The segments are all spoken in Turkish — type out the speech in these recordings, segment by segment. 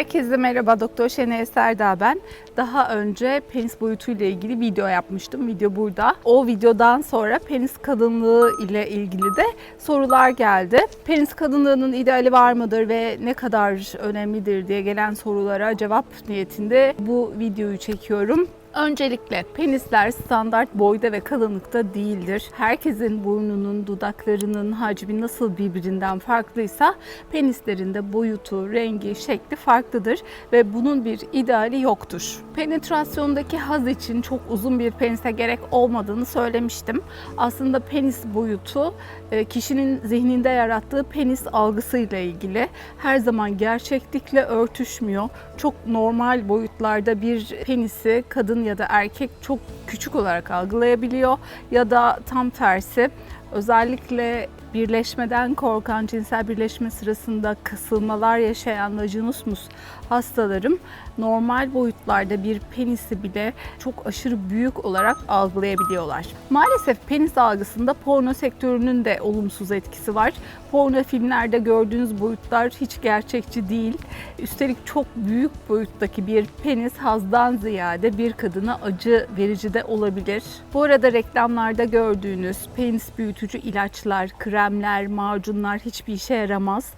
Herkese merhaba, Doktor Şenay Serdağ ben. Daha önce penis boyutu ile ilgili video yapmıştım. Video burada. O videodan sonra penis kalınlığı ile ilgili de sorular geldi. Penis kalınlığının ideali var mıdır ve ne kadar önemlidir diye gelen sorulara cevap niyetinde bu videoyu çekiyorum. Öncelikle penisler standart boyda ve kalınlıkta değildir. Herkesin burnunun, dudaklarının hacmi nasıl birbirinden farklıysa penislerin de boyutu, rengi, şekli farklıdır ve bunun bir ideali yoktur. Penetrasyondaki haz için çok uzun bir penise gerek olmadığını söylemiştim. Aslında penis boyutu e, kişinin zihninde yarattığı penis algısıyla ilgili. Her zaman gerçeklikle örtüşmüyor. Çok normal boyutlarda bir penisi kadın ya da erkek çok küçük olarak algılayabiliyor ya da tam tersi. Özellikle birleşmeden korkan cinsel birleşme sırasında kasılmalar yaşayan vajinismus hastalarım normal boyutlarda bir penisi bile çok aşırı büyük olarak algılayabiliyorlar. Maalesef penis algısında porno sektörünün de olumsuz etkisi var. Porno filmlerde gördüğünüz boyutlar hiç gerçekçi değil. Üstelik çok büyük boyuttaki bir penis hazdan ziyade bir kadına acı verici de olabilir. Bu arada reklamlarda gördüğünüz penis büyütücü ilaçlar, kremler, macunlar hiçbir işe yaramaz.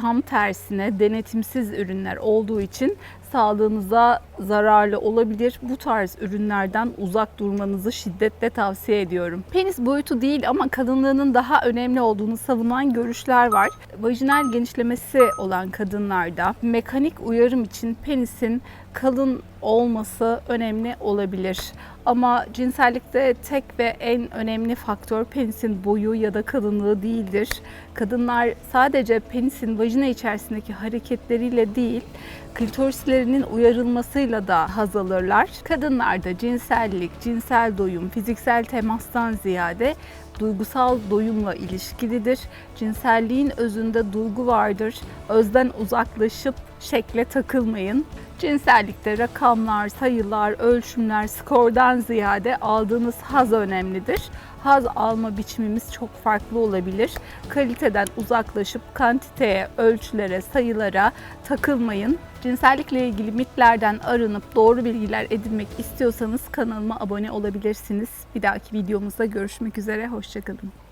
Tam tersine denetimsiz ürünler olduğu için sağlığınıza zararlı olabilir. Bu tarz ürünlerden uzak durmanızı şiddetle tavsiye ediyorum. Penis boyutu değil ama kalınlığının daha önemli olduğunu savunan görüşler var. Vajinal genişlemesi olan kadınlarda mekanik uyarım için penisin kalın olması önemli olabilir. Ama cinsellikte tek ve en önemli faktör penisin boyu ya da kalınlığı değildir. Kadınlar sadece penisin vajina içerisindeki hareketleriyle değil, klitorislerinin uyarılmasıyla da haz alırlar. Kadınlarda cinsellik, cinsel doyum, fiziksel temastan ziyade duygusal doyumla ilişkilidir. Cinselliğin özünde duygu vardır. Özden uzaklaşıp şekle takılmayın. Cinsellikte rakamlar, sayılar, ölçümler, skordan ziyade aldığınız haz önemlidir. Haz alma biçimimiz çok farklı olabilir. Kaliteden uzaklaşıp kantiteye, ölçülere, sayılara takılmayın. Cinsellikle ilgili mitlerden arınıp doğru bilgiler edinmek istiyorsanız kanalıma abone olabilirsiniz. Bir dahaki videomuzda görüşmek üzere, hoşçakalın.